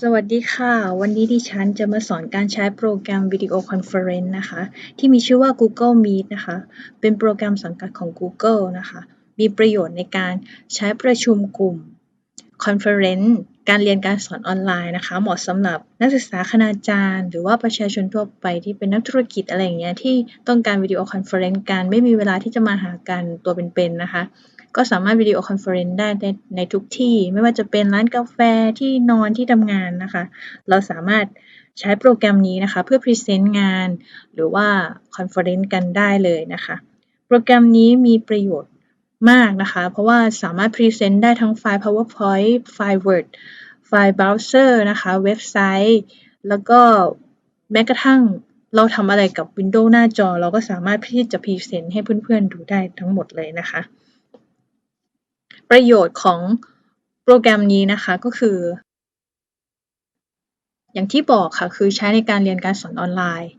สวัสดีค่ะ วันนี้ดิฉันจะมาสอนการใช้โปรแกรมวิดีโอคอนเฟอเรนซ์นะคะ ที่มีชื่อว่า Google Meet นะคะ เป็นโปรแกรมสังกัดของ Google นะคะ มีประโยชน์ในการใช้ประชุมกลุ่มคอนเฟอเรนซ์ การเรียนการสอนออนไลน์นะคะ เหมาะสำหรับนักศึกษาคณาจารย์ หรือว่าประชาชนทั่วไปที่เป็นนักธุรกิจอะไรอย่างเงี้ยที่ต้องการวิดีโอคอนเฟอเรนซ์กันไม่มีเวลาที่จะมาหากันตัวเป็นๆนะคะ ก็สามารถวิดีโอคอนเฟอเรนซ์ได้ในในทุกที่ ไม่ว่าจะเป็นร้านกาแฟที่นอนที่ทำงานนะคะ เราสามารถใช้โปรแกรมนี้นะคะ เพื่อพรีเซนต์งาน หรือว่าคอนเฟอเรนซ์กันได้เลยนะคะ โปรแกรมนี้มีประโยชน์ มากนะคะ เพราะว่าสามารถพรีเซนต์ได้ทั้งไฟล์ PowerPoint ไฟล์ Word ไฟล์ Browser นะคะ เว็บไซต์ แล้วก็แม้กระทั่งเราทำอะไรกับ Windows หน้าจอ เราก็สามารถที่จะพรีเซนต์ให้เพื่อนๆดูได้ทั้งหมดเลยนะคะ ประโยชน์ของโปรแกรมนี้นะคะก็คือ อย่างที่บอกค่ะคือใช้ในการเรียนการสอนออนไลน์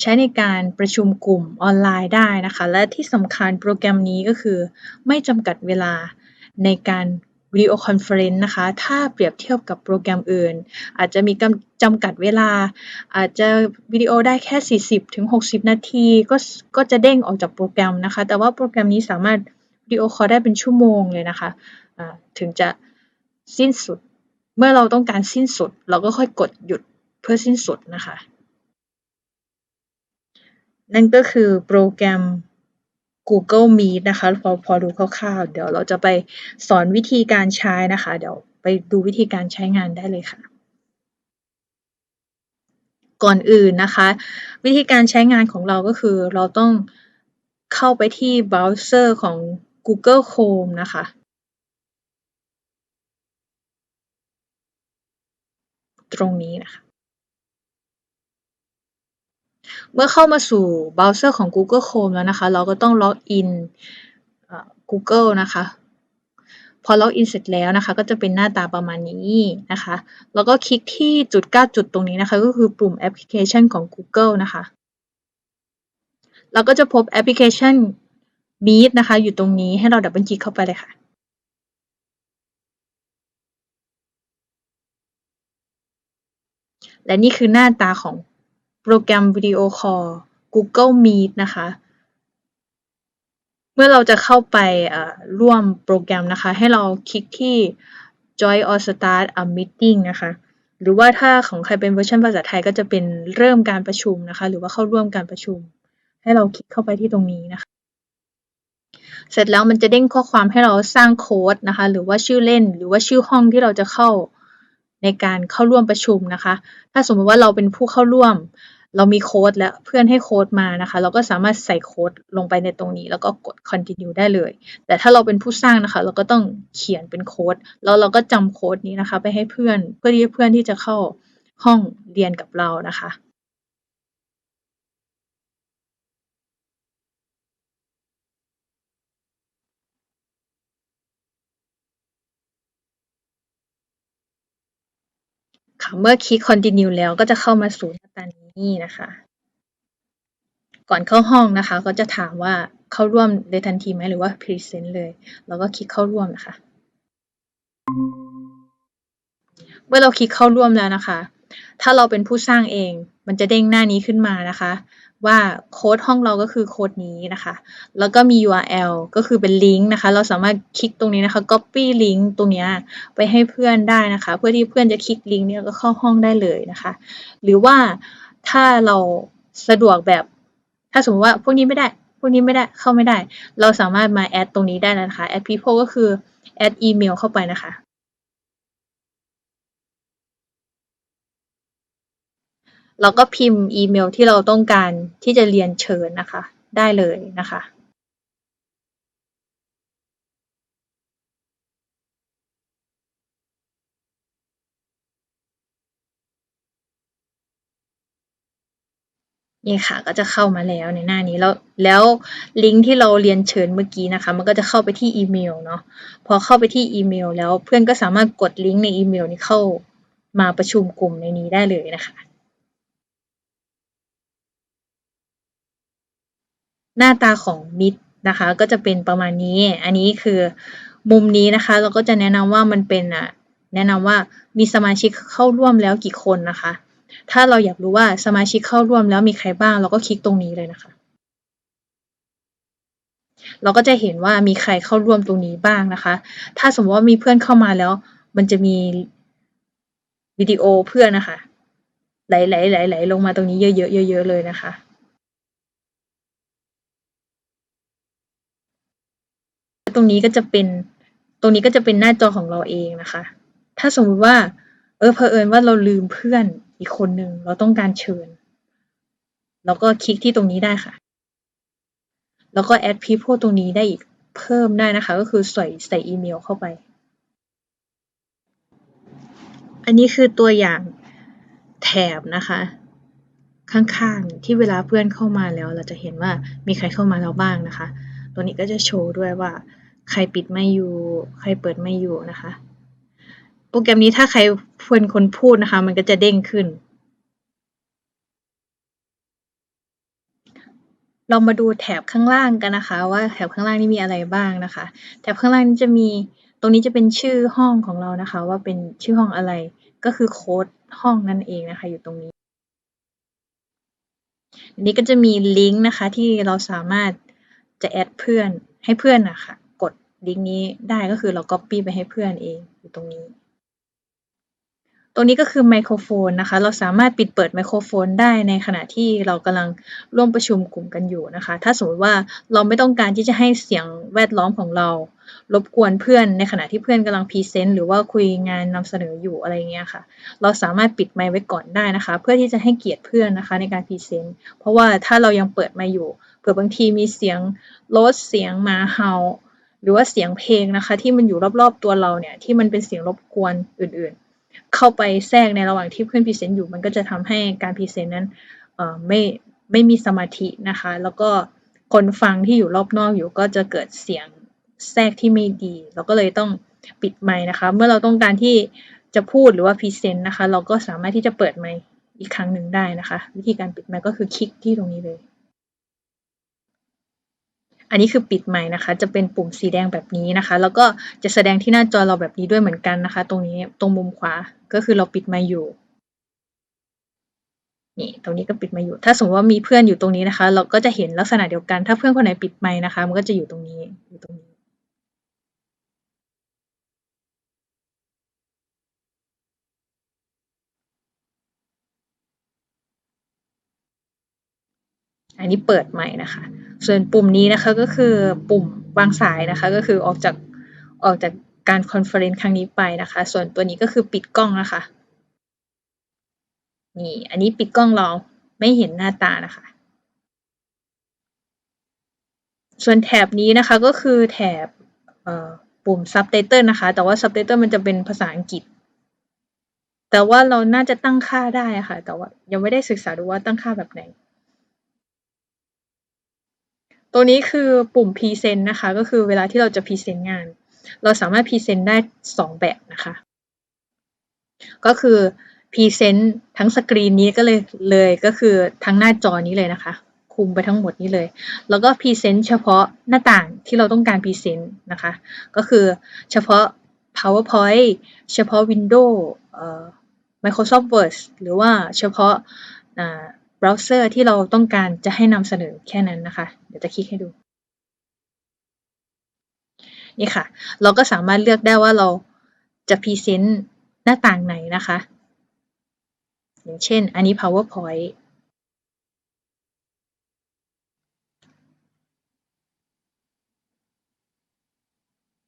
ใช้ในการประชุมกลุ่มออนไลน์ได้นะคะ และที่สำคัญโปรแกรมนี้ก็คือ ไม่จำกัดเวลาในการวิดีโอคอนเฟอเรนซ์นะคะ ถ้าเปรียบเทียบกับโปรแกรมอื่น อาจจะมีจำกัดเวลา อาจจะวิดีโอได้แค่ 40ถึง60 นาที ก็ก็จะเด้งออกจากโปรแกรมนะคะ แต่ว่าโปรแกรมนี้สามารถวิดีโอคอลได้เป็นชั่วโมงเลยนะคะถึงจะสิ้นสุด เมื่อเราต้องการสิ้นสุด เราก็ค่อยกดหยุดเพื่อสิ้นสุดนะคะ นั่นก็คือโปรแกรม Google Meet นะคะ พอพอดูคร่าวๆ เดี๋ยวเราจะไปสอนวิธีการใช้นะคะ เดี๋ยวไปดูวิธีการใช้งานได้เลยค่ะ ก่อนอื่นนะคะ วิธีการใช้งานของเราก็คือเราต้องเข้าไปที่เบราว์เซอร์ของ Google Chrome นะคะ ตรงนี้นะคะ เมื่อเข้ามาสู่เบราว์เซอร์ของ Google Chrome แล้วนะคะ เราก็ต้องล็อกอิน Google นะคะ พอล็อกอินเสร็จแล้วนะคะ ก็จะเป็นหน้าตาประมาณนี้นะคะ แล้วก็คลิกที่จุด 9 จุดตรงนี้นะคะ ก็คือปุ่มแอปพลิเคชันของ Google นะคะ เราก็จะพบแอปพลิเคชัน Meet นะคะ อยู่ตรงนี้ให้เราดับเบิลคลิกเข้าไปเลยค่ะ และนี่คือหน้าตาของโปรแกรมวิดีโอคอล Google Meet นะคะ เมื่อเราจะเข้าไปร่วมโปรแกรมนะคะ ให้เราคลิกที่ Join or Start a Meeting นะคะ หรือว่าถ้าของใครเป็นเวอร์ชันภาษาไทยก็จะเป็นเริ่มการประชุมนะคะ หรือว่าเข้าร่วมการประชุม ให้เราคลิกเข้าไปที่ตรงนี้นะคะ เสร็จแล้วมันจะเด้งข้อความให้เราสร้างโค้ดนะคะ หรือว่าชื่อเล่น หรือว่าชื่อห้องที่เราจะเข้า ในการเข้าร่วมประชุมนะคะ ถ้าสมมติว่าเราเป็นผู้เข้าร่วม เรามีโค้ดแล้วเพื่อนให้โค้ดมานะคะ เราก็สามารถใส่โค้ดลงไปในตรงนี้ แล้วก็กด continue ได้เลย แต่ถ้าเราเป็นผู้สร้างนะคะ เราก็ต้องเขียนเป็นโค้ด แล้วเราก็จำโค้ดนี้นะคะ ไปให้เพื่อน เพื่อที่เพื่อนที่จะเข้าห้องเรียนกับเรานะคะ ค่ะเมื่อคลิก continue แล้วก็จะเข้ามาสู่หน้าตานี้นะคะ ก่อนเข้าห้องนะคะ ก็จะถามว่าเข้าร่วมเดทันทีไหมหรือว่า present เลยแล้วก็คลิกเข้าร่วมนะคะ เมื่อเราคลิกเข้าร่วมแล้วนะคะ ถ้าเราเป็นผู้สร้างเอง มันจะเด้งหน้านี้ขึ้นมานะคะ ว่าโค้ดห้องเราก็คือโค้ดนี้นะคะ แล้วก็มี URL ก็คือเป็นลิงก์นะคะ เราสามารถคลิกตรงนี้นะคะ copy ลิงก์ตรงนี้ไปให้เพื่อนได้นะคะ เพื่อที่เพื่อนจะคลิกลิงก์นี้ก็เข้าห้องได้เลยนะคะ หรือว่าถ้าเราสะดวกแบบ ถ้าสมมติว่าพวกนี้ไม่ได้ พวกนี้ไม่ได้เข้าไม่ได้ เราสามารถมาแอดตรงนี้ได้นะคะ แอด people ก็คือแอดอีเมลเข้าไปนะคะ เราก็พิมพ์อีเมลที่เราต้องการที่จะเรียนเชิญนะคะ ได้เลยนะคะนี่ค่ะก็จะเข้ามาแล้วในหน้านี้แล้วแล้วลิงก์ที่เราเรียนเชิญเมื่อกี้นะคะ มันก็จะเข้าไปที่อีเมลเนาะพอเข้าไปที่อีเมล แล้วเพื่อนก็สามารถกดลิงก์ในอีเมลนี้เข้ามาประชุมกลุ่มในนี้ได้เลยนะคะ หน้าตาของมิดนะคะ ก็จะเป็นประมาณนี้ อันนี้คือมุมนี้นะคะ เราก็จะแนะนำว่ามันเป็นอะแนะนำว่ามีสมาชิกเข้าร่วมแล้วกี่คนนะคะ ถ้าเราอยากรู้ว่าสมาชิกเข้าร่วมแล้วมีใครบ้าง เราก็คลิกตรงนี้เลยนะคะ เราก็จะเห็นว่ามีใครเข้าร่วมตรงนี้บ้างนะคะ ถ้าสมมติว่ามีเพื่อนเข้ามาแล้ว มันจะมีวิดีโอเพื่อนนะคะ ไหลไหลไหลไหลลงมาตรงนี้เยอะๆเยอะๆเลยนะคะ ตรงนี้ก็จะเป็น ตรงนี้ก็จะเป็นหน้าจอของเราเองนะคะ ถ้าสมมุติว่า เออเพอเอิญว่าเราลืมเพื่อนอีกคนหนึ่งเราต้องการเชิญเราก็คลิกที่ตรงนี้ได้ค่ะ แล้วก็ add people ตรงนี้ได้อีกเพิ่มได้นะคะ ก็คือใส่ใส่อีเมลเข้าไป อันนี้คือตัวอย่างแถบนะคะ ข้างๆที่เวลาเพื่อนเข้ามาแล้ว เราจะเห็นว่ามีใครเข้ามาแล้วบ้างนะคะ ตัวนี้ก็จะโชว์ด้วยว่า ใครปิดไม่อยู่ ใครเปิดไม่อยู่นะคะ โปรแกรมนี้ถ้าใครเป็นคนพูดนะคะ มันก็จะเด้งขึ้น เรามาดูแถบข้างล่างกันนะคะ ว่าแถบข้างล่างนี่มีอะไรบ้างนะคะ แถบข้างล่างนี้จะมีตรงนี้จะเป็นชื่อห้องของเรานะคะ ว่าเป็นชื่อห้องอะไรก็คือโค้ดห้องนั่นเองนะคะ อยู่ตรงนี้อันนี้ก็จะมีลิงก์นะคะที่เราสามารถจะแอดเพื่อนให้เพื่อนนะคะ ดลิงก์นี้ได้ก็คือเรา Copy ไปให้เพื่อนเองอยู่ตรงนี้ ตรงนี้ก็คือไมโครโฟนนะคะ เราสามารถปิดเปิดไมโครโฟนได้ในขณะที่เรากำลังร่วมประชุมกลุ่มกันอยู่นะคะ ถ้าสมมติว่าเราไม่ต้องการที่จะให้เสียงแวดล้อมของเรา รบกวนเพื่อนในขณะที่เพื่อนกำลังพรีเซนต์หรือว่าคุยงานนำเสนออยู่อะไรเงี้ยค่ะ เราสามารถปิดไมค์ไว้ก่อนได้นะคะ เพื่อที่จะให้เกียรติเพื่อนนะคะในการพรีเซนต์ เพราะว่าถ้าเรายังเปิดไมค์อยู่เผื่อบางทีมีเสียงรถเสียงหมาเห่า หรือว่าเสียงเพลงนะคะ ที่มันอยู่รอบๆตัวเราเนี่ย ที่มันเป็นเสียงรบกวนอื่นๆ เข้าไปแทรกในระหว่างที่เพื่อนพรีเซนต์อยู่ มันก็จะทำให้การพรีเซนต์นั้นเอ่อไม่ไม่มีสมาธินะคะ แล้วก็คนฟังที่อยู่รอบนอกอยู่ก็จะเกิดเสียงแทรกที่ไม่ดี เราก็เลยต้องปิดไมค์นะคะ เมื่อเราต้องการที่จะพูดหรือว่าพรีเซนต์นะคะ เราก็สามารถที่จะเปิดไมค์อีกครั้งหนึ่งได้นะคะ วิธีการปิดไมค์ก็คือคลิกที่ตรงนี้เลย อันนี้คือปิดใหม่นะคะ จะเป็นปุ่มสีแดงแบบนี้นะคะ แล้วก็จะแสดงที่หน้าจอเราแบบนี้ด้วยเหมือนกันนะคะ ตรงนี้ตรงมุมขวาก็คือเราปิดไมค์อยู่นี่ตรงนี้ก็ปิดไมค์อยู่ ถ้าสมมติว่ามีเพื่อนอยู่ตรงนี้นะคะ เราก็จะเห็นลักษณะเดียวกัน ถ้าเพื่อนคนไหนปิดไมค์นะคะ มันก็จะอยู่ตรงนี้อยู่ตรงนี้ อันนี้เปิดใหม่นะคะ ส่วนปุ่มนี้นะคะก็คือปุ่มวางสายนะคะ ก็คือออกจากออกจากการคอนเฟอเรนซ์ครั้งนี้ไปนะคะ ส่วนตัวนี้ก็คือปิดกล้องนะคะ นี่ อันนี้ปิดกล้องเราไม่เห็นหน้าตานะคะ ส่วนแถบนี้นะคะก็คือแถบปุ่ม Subtitle นะคะ แต่ว่า Subtitle มันจะเป็นภาษาอังกฤษ แต่ว่าเราน่าจะตั้งค่าได้ะค่ะ แต่ว่ายังไม่ได้ศึกษาดูว่าตั้งค่าแบบไหน ตัวนี้คือปุ่ม Present นะคะ ก็คือเวลาที่เราจะ Present งาน เราสามารถ Present ได้ 2 แบบนะคะ ก็คือ Present ทั้งสกรีนนี้ก็เลยเลยก็คือทั้งหน้าจอนี้เลยนะคะ คุมไปทั้งหมดนี้เลย แล้วก็ Present เฉพาะหน้าต่างที่เราต้องการ Present นะคะ ก็คือเฉพาะ PowerPoint เฉพาะ Windows Microsoft Word หรือว่าเฉพาะ เบราว์เซอร์ที่เราต้องการจะให้นำเสนอแค่นั้นนะคะ เดี๋ยวจะคลิกให้ดู นี่ค่ะ เราก็สามารถเลือกได้ว่าเราจะพรีเซนต์หน้าต่างไหนนะคะ อย่างเช่น อันนี้ PowerPoint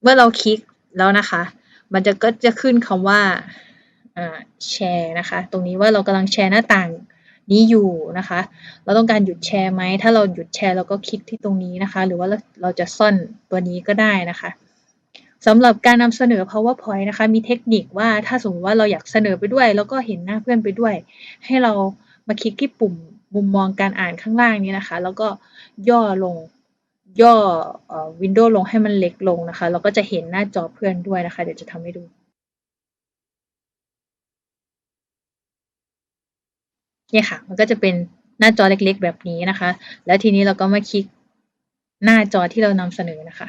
เมื่อเราคลิกแล้วนะคะ มันจะก็จะขึ้นคำว่าแชร์นะคะ ตรงนี้ว่าเรากำลังแชร์หน้าต่าง นี้อยู่นะคะ เราต้องการหยุดแชร์ไหม ถ้าเราหยุดแชร์เราก็คลิกที่ตรงนี้นะคะ หรือว่าเราจะซ่อนตัวนี้ก็ได้นะคะสำหรับการนำเสนอ PowerPoint นะคะ มีเทคนิคว่าถ้าสมมติว่าเราอยากเสนอไปด้วย แล้วก็เห็นหน้าเพื่อนไปด้วย ให้เรามาคลิกที่ปุ่มมุมมองการอ่านข้างล่างนี้นะคะ แล้วก็ย่อลงย่อวินโดว์ลงให้มันเล็กลงนะคะ เราก็จะเห็นหน้าจอเพื่อนด้วยนะคะ เดี๋ยวจะทำให้ดู เนี่ยค่ะ มันก็จะเป็นหน้าจอเล็กๆ แบบนี้นะคะ แล้วทีนี้เราก็มาคลิกหน้าจอที่เรานำเสนอนะคะ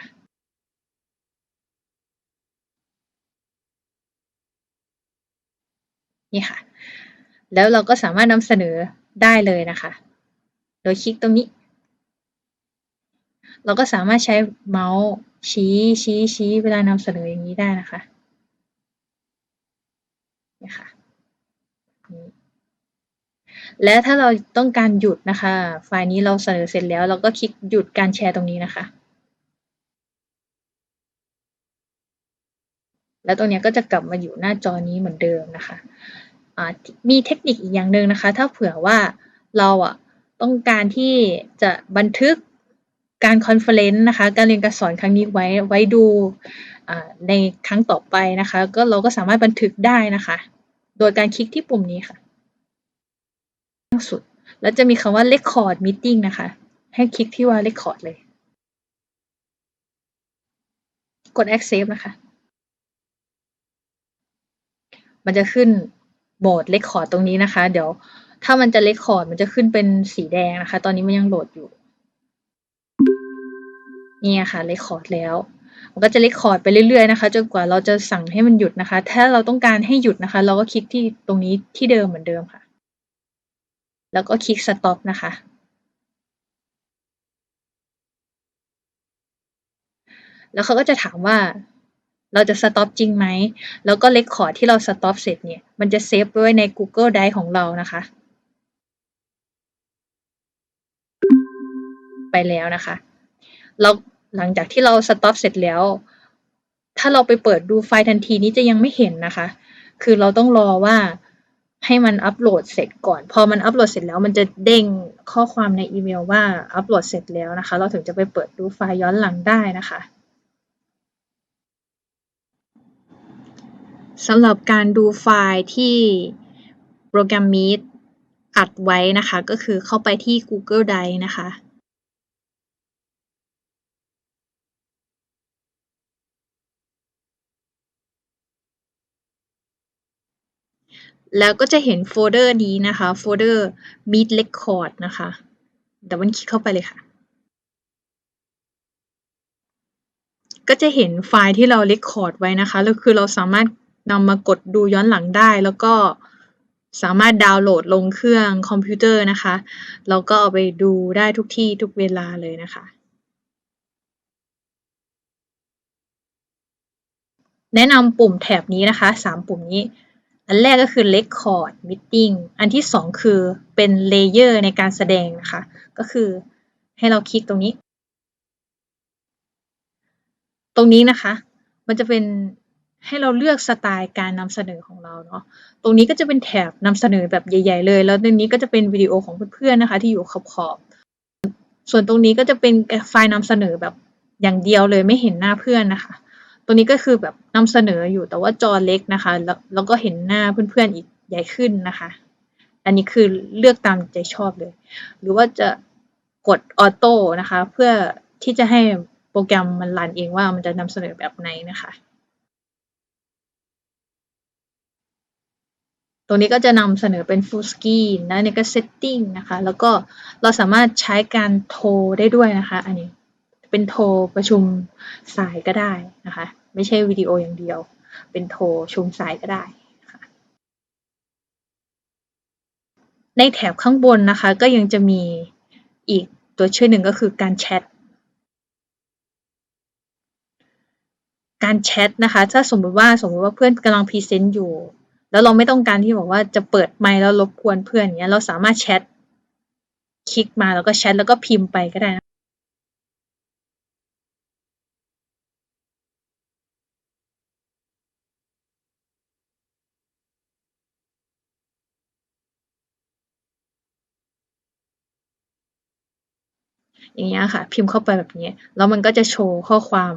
นี่ค่ะ แล้วเราก็สามารถนำเสนอได้เลยนะคะ โดยคลิกตรงนี้ เราก็สามารถใช้เมาส์ชี้ชี้ชี้เวลานำเสนออย่างนี้ได้นะคะนี่ค่ะ และถ้าเราต้องการหยุดนะคะ ไฟล์นี้เราเสนอเสร็จแล้ว เราก็คลิกหยุดการแชร์ตรงนี้นะคะ แล้วตรงนี้ก็จะกลับมาอยู่หน้าจอนี้เหมือนเดิมนะคะมีเทคนิคอีกอย่างหนึ่งนะคะ ถ้าเผื่อว่าเราอะต้องการที่จะบันทึกการคอนเฟลเลนต์นะคะ การเรียนการสอนครั้งนี้ไว้ไว้ดูในครั้งต่อไปนะคะ ก็เราก็สามารถบันทึกได้นะคะ โดยการคลิกที่ปุ่มนี้ค่ะ สุด แล้วจะมีคำว่า record meeting นะคะ ให้คลิกที่ว่า record เลย กด accept นะคะ มันจะขึ้นโหมด record ตรงนี้นะคะ เดี๋ยวถ้ามันจะ record มันจะขึ้นเป็นสีแดงนะคะ ตอนนี้มันยังโหลดอยู่นี่ค่ะ record แล้วมันก็จะ record ไปเรื่อยๆนะคะจนกว่าเราจะสั่งให้มันหยุดนะคะ ถ้าเราต้องการให้หยุดนะคะ เราก็คลิกที่ตรงนี้ที่เดิมเหมือนเดิมค่ะ แล้วก็คลิก stop นะคะ แล้วเขาก็จะถามว่าเราจะ stop จริงไหม แล้วก็ record ที่เรา stop เสร็จเนี่ย มันจะเซฟไว้ใน Google Drive ของเรานะคะ ไปแล้วนะคะ เราหลังจากที่เรา stop เสร็จแล้ว ถ้าเราไปเปิดดูไฟล์ทันทีนี้จะยังไม่เห็นนะคะ คือเราต้องรอว่า ให้มันอัปโหลดเสร็จก่อน พอมันอัปโหลดเสร็จแล้วมันจะเด้งข้อความในอีเมลว่าอัปโหลดเสร็จแล้วนะคะ เราถึงจะไปเปิดดูไฟล์ย้อนหลังได้นะคะสำหรับการดูไฟล์ที่โปรแกรม Meet อัดไว้นะคะ ก็คือเข้าไปที่ Google Drive นะคะ แล้วก็จะเห็นโฟลเดอร์นี้นะคะโฟลเดอร์ Meet Record นะคะเดี๋ยวมันคลิกเข้าไปเลยค่ะ ก็จะเห็นไฟล์ที่เรา Record ไว้นะคะแล้วคือเราสามารถนำมากดดูย้อนหลังได้ แล้วก็สามารถดาวน์โหลดลงเครื่องคอมพิวเตอร์นะคะแล้วก็เอาไปดูได้ทุกที่ทุกเวลาเลยนะคะแนะนำปุ่มแถบนี้นะคะ 3 ปุ่มนี้ อันแรกก็คือ record meeting อันที่สองคือเป็น layer ในการแสดงนะคะ ก็คือให้เราคลิกตรงนี้ ตรงนี้นะคะ มันจะเป็นให้เราเลือกสไตล์การนำเสนอของเราเนาะ ตรงนี้ก็จะเป็นแถบนำเสนอแบบใหญ่ ๆ เลย แล้วตรงนี้ก็จะเป็นวิดีโอของเพื่อนๆนะคะ ที่อยู่ขอบๆส่วนตรงนี้ก็จะเป็นไฟล์นำเสนอแบบอย่างเดียวเลยไม่เห็นหน้าเพื่อนนะคะ ตัวนี้ก็คือแบบนำเสนออยู่แต่ว่าจอเล็กนะคะ แล้วแล้วก็เห็นหน้าเพื่อนๆอีกใหญ่ขึ้นนะคะ อันนี้คือเลือกตามใจชอบเลย หรือว่าจะกดออโต้นะคะ เพื่อที่จะให้โปรแกรมมันรันเองว่ามันจะนำเสนอแบบไหนนะคะ ตรงนี้ก็จะนำเสนอเป็น full screen นะในก็ setting นะคะ แล้วก็เราสามารถใช้การโทรได้ด้วยนะคะ อันนี้ เป็นโทรประชุมสายก็ได้นะคะ ไม่ใช่วิดีโออย่างเดียว เป็นโทรชุมสายก็ได้ค่ะในแถบข้างบนนะคะ ก็ยังจะมีอีกตัวช่วยหนึ่งก็คือการแชทการแชทนะคะ ถ้าสมมติว่าสมมติว่าเพื่อนกำลังพรีเซนต์อยู่ แล้วเราไม่ต้องการที่บอกว่าจะเปิดไมค์แล้วรบกวนเพื่อนเงี้ยเราสามารถแชทคลิกมาแล้วก็แชทแล้วก็พิมพ์ไปก็ได้ อย่างเงี้ยค่ะ พิมพ์เข้าไปแบบนี้แล้วมันก็จะโชว์ข้อความ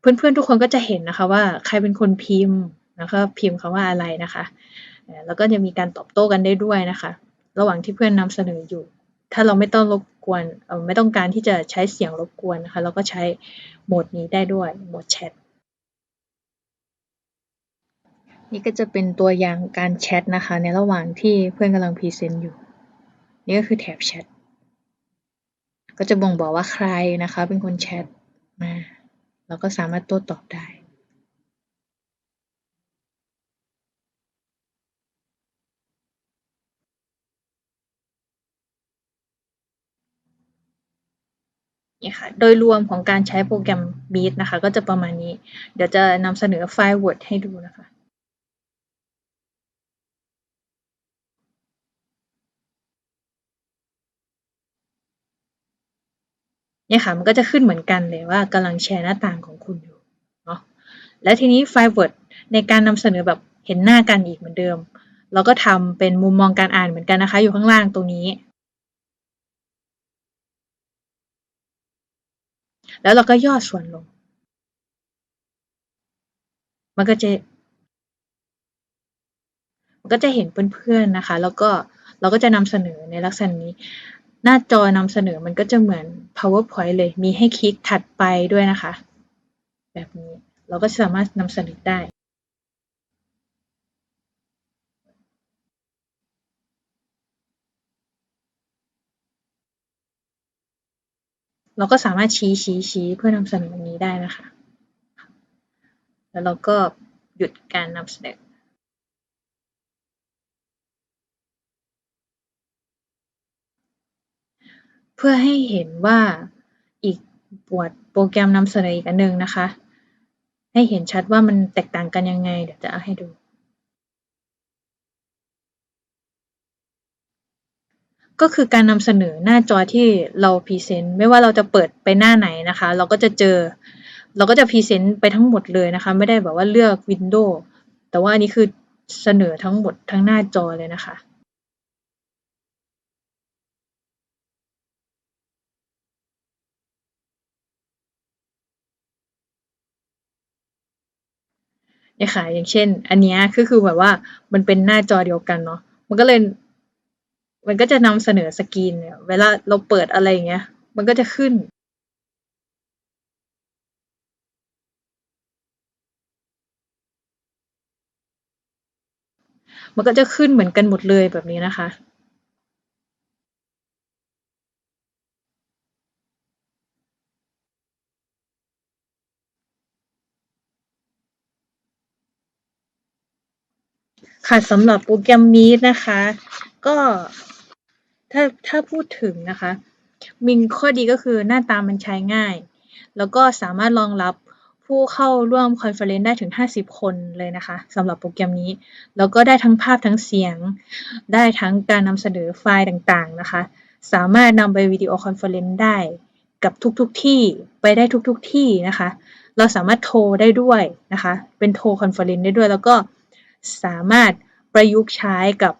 เพื่อนๆทุกคนก็จะเห็นนะคะว่าใครเป็นคนพิมพ์แล้วก็พิมพ์คาว่าอะไรนะคะแล้วก็จะมีการตอบโต้กันได้ด้วยนะคะ ระหว่างที่เพื่อนนำเสนออยู่ ถ้าเราไม่ต้องรบกวนไม่ต้องการที่จะใช้เสียงรบกวนนะคะ เราก็ใช้โหมดนี้ได้ด้วยโหมดแชทนี่ก็จะเป็นตัวอย่างการแชทนะคะ ในระหว่างที่เพื่อนกำลังพรีเซนต์อยู่ นี่ก็คือแถบแชท ก็จะบ่งบอกว่าใครนะคะเป็นคนแชทมาเราก็สามารถโต้ตอบได้นี่ค่ะ โดยรวมของการใช้โปรแกรม Beat นะคะ ก็จะประมาณนี้ เดี๋ยวจะนำเสนอไฟล์ Word ให้ดูนะคะ เนี่ยค่ะ มันก็จะขึ้นเหมือนกันเลยว่ากำลังแชร์หน้าต่างของคุณอยู่เนาะและทีนี้ไฟล์ Word ในการนำเสนอแบบเห็นหน้ากันอีกเหมือนเดิม เราก็ทำเป็นมุมมองการอ่านเหมือนกันนะคะ อยู่ข้างล่างตรงนี้ แล้วเราก็ย่อส่วนลง มันก็จะมันก็จะเห็นเพื่อนๆนะคะ แล้วก็เราก็จะนำเสนอในลักษณะนี้ หน้าจอนำเสนอมันก็จะเหมือน powerpoint เลย มีให้คลิกถัดไปด้วยนะคะ แบบนี้เราก็สามารถนำเสนอได้เราก็สามารถชี้ชี้ชี้เพื่อนำเสนอแบบนี้ได้นะคะ แล้วเราก็หยุดการนำเสนอ เพื่อให้เห็นว่าอีกบวดโปรแกรมนำเสนออีกอันหนึ่งนะคะ ให้เห็นชัดว่ามันแตกต่างกันยังไง เดี๋ยวจะเอาให้ดู ก็คือการนำเสนอหน้าจอที่เราพรีเซนต์ไม่ว่าเราจะเปิดไปหน้าไหนนะคะ เราก็จะเจอ เราก็จะพรีเซนต์ไปทั้งหมดเลยนะคะ ไม่ได้แบบว่าเลือกวินโดว์แต่ว่าอันนี้คือเสนอทั้งหมดทั้งหน้าจอเลยนะคะ เนี่ยค่ะ อย่างเช่น อันนี้ก็คือแบบว่ามันเป็นหน้าจอเดียวกันเนาะมันก็เลย มันก็จะนำเสนอสกรีนเนี่ยเวลาเราเปิดอะไรอย่างเงี้ย มันก็จะขึ้นมันก็จะขึ้นเหมือนกันหมดเลยแบบนี้นะคะ ค่ะสำหรับโปรแกรม Meet นะคะ ก็ถ้าถ้าพูดถึงนะคะมีข้อดีก็คือหน้าตามันใช้ง่าย แล้วก็สามารถรองรับผู้เข้าร่วมคอนเฟอเรนซ์ได้ถึง 50 คนเลยนะคะสำหรับโปรแกรมนี้ แล้วก็ได้ทั้งภาพทั้งเสียง ได้ทั้งการนำเสนอไฟล์ต่างๆนะคะ สามารถนำไปวิดีโอคอนเฟอเรนซ์ได้กับทุกๆทที่ไปได้ทุกๆทที่นะคะ เราสามารถโทรได้ด้วยนะคะ เป็นโทรคอนเฟอเรนซ์ได้ด้วย แล้วก็ สามารถประยุกต์ใช้กับ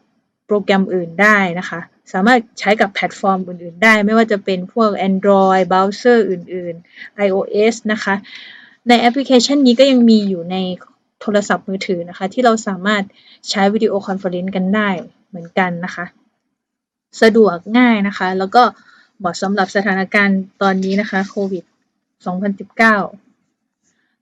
โปรแกรมอื่นได้นะคะ สามารถใช้กับแพลตฟอร์มอื่นๆ ได้ ไม่ว่าจะเป็นพวก Android เบราว์เซอร์อื่นๆ iOS นะคะ ในแอปพลิเคชันนี้ก็ยังมีอยู่ในโทรศัพท์มือถือนะคะ ที่เราสามารถใช้วิดีโอคอนเฟอเรนซ์กันได้เหมือนกันนะคะ สะดวกง่ายนะคะ แล้วก็เหมาะสำหรับสถานการณ์ตอนนี้นะคะโควิด 2019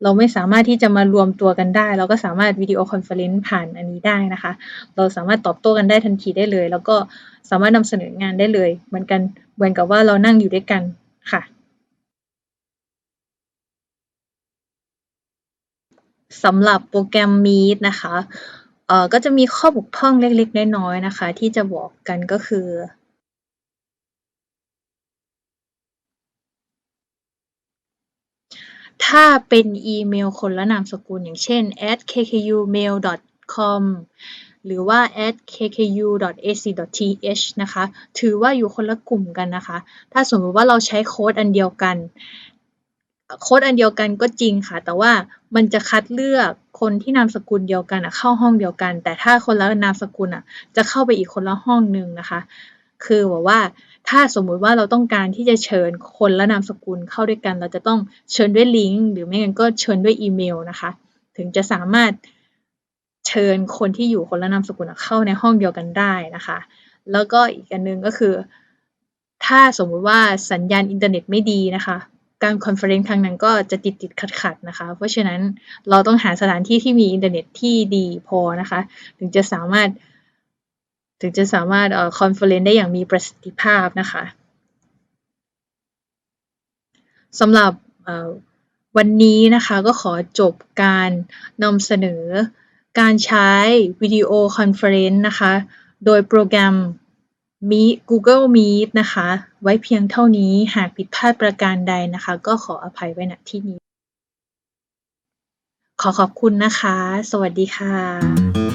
เราไม่สามารถที่จะมารวมตัวกันได้ เราก็สามารถวิดีโอคอนเฟอเรนซ์ผ่านอันนี้ได้นะคะ เราสามารถตอบโต้กันได้ทันทีได้เลย แล้วก็สามารถนำเสนองานได้เลย เหมือนกันเหมือนกับว่าเรานั่งอยู่ด้วยกันค่ะ สำหรับโปรแกรม Meet นะคะเอ่อก็จะมีข้อบกพร่องเล็กๆ น้อยๆนะคะ ที่จะบอกกันก็คือ ถ้าเป็นอีเมลคนละนามสกุล อย่างเช่น @kkumail.com หรือว่า @kku.ac.th นะคะ ถือว่าอยู่คนละกลุ่มกันนะคะ ถ้าสมมติว่าเราใช้โค้ดอันเดียวกัน โค้ดอันเดียวกันก็จริงค่ะ แต่ว่ามันจะคัดเลือกคนที่นามสกุลเดียวกันเข้าห้องเดียวกัน แต่ถ้าคนละนามสกุลจะเข้าไปอีกคนละห้องหนึ่งนะคะ คือแบบว่า ถ้าสมมุติว่าเราต้องการที่จะเชิญคนและนามสกุลเข้าด้วยกัน เราจะต้องเชิญด้วยลิงก์หรือไม่งั้นก็เชิญด้วยอีเมลนะคะ ถึงจะสามารถเชิญคนที่อยู่คนละนามสกุลเข้าในห้องเดียวกันได้นะคะ แล้วก็อีกอันนึงก็คือ ถ้าสมมุติว่าสัญญาณอินเทอร์เน็ตไม่ดีนะคะการคอนเฟอเรนซ์ครั้งนั้นก็จะติดติดขัดขัดนะคะ เพราะฉะนั้นเราต้องหาสถานที่ที่มีอินเทอร์เน็ตที่ดีพอนะคะ ถึงจะสามารถ ถึงจะสามารถคอนเฟอเรนซ์ได้อย่างมีประสิทธิภาพนะคะสำหรับวันนี้นะคะก็ขอจบการนำเสนอการใช้วิดีโอคอนเฟอเรนซ์นะคะ โดยโปรแกรมมี Google Meet นะคะ ไว้เพียงเท่านี้หากผิดพลาดประการใดนะคะ ก็ขออภัยไว้ณที่นี้ ขอขอบคุณนะคะ สวัสดีค่ะ